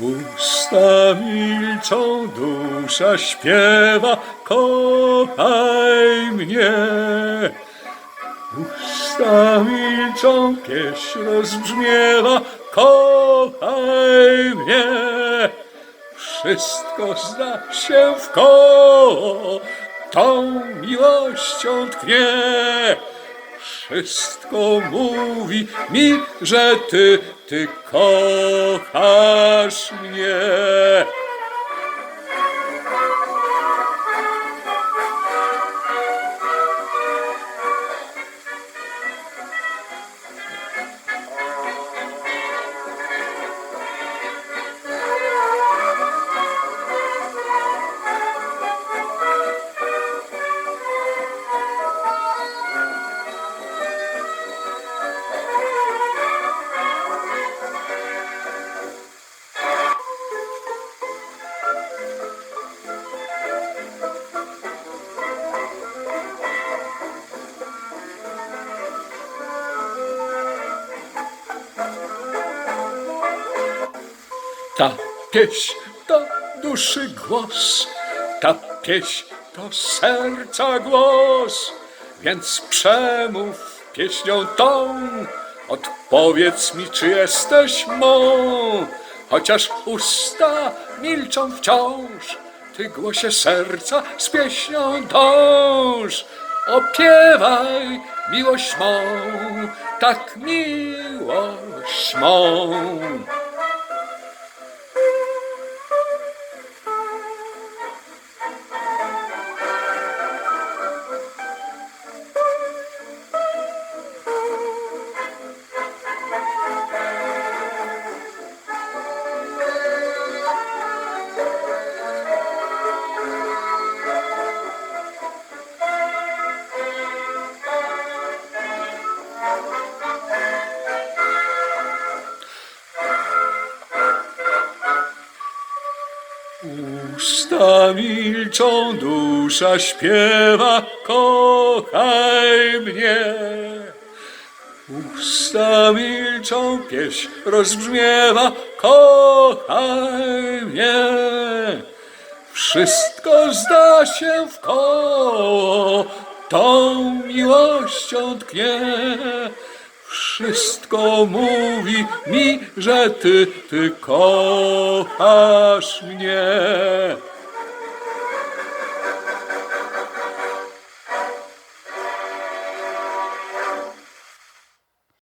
Usta milczą, dusza śpiewa, kochaj mnie. Usta milczą, pieśń rozbrzmiewa, kochaj mnie. Wszystko zda się w koło, tą miłością tknie. Wszystko mówi mi, że ty, ty kochasz mnie. Ta pieśń to duszy głos, ta pieśń to serca głos, więc przemów pieśnią tą, odpowiedz mi, czy jesteś mą, chociaż usta milczą wciąż, ty głosie serca z pieśnią dąż. Opiewaj miłość mą, tak miłość mą. Usta milczą, dusza śpiewa, kochaj mnie. Usta milczą, pieśń rozbrzmiewa, kochaj mnie. Wszystko zda się w koło, tą miłością tknie. Wszystko mówi mi, że ty, ty kochasz mnie.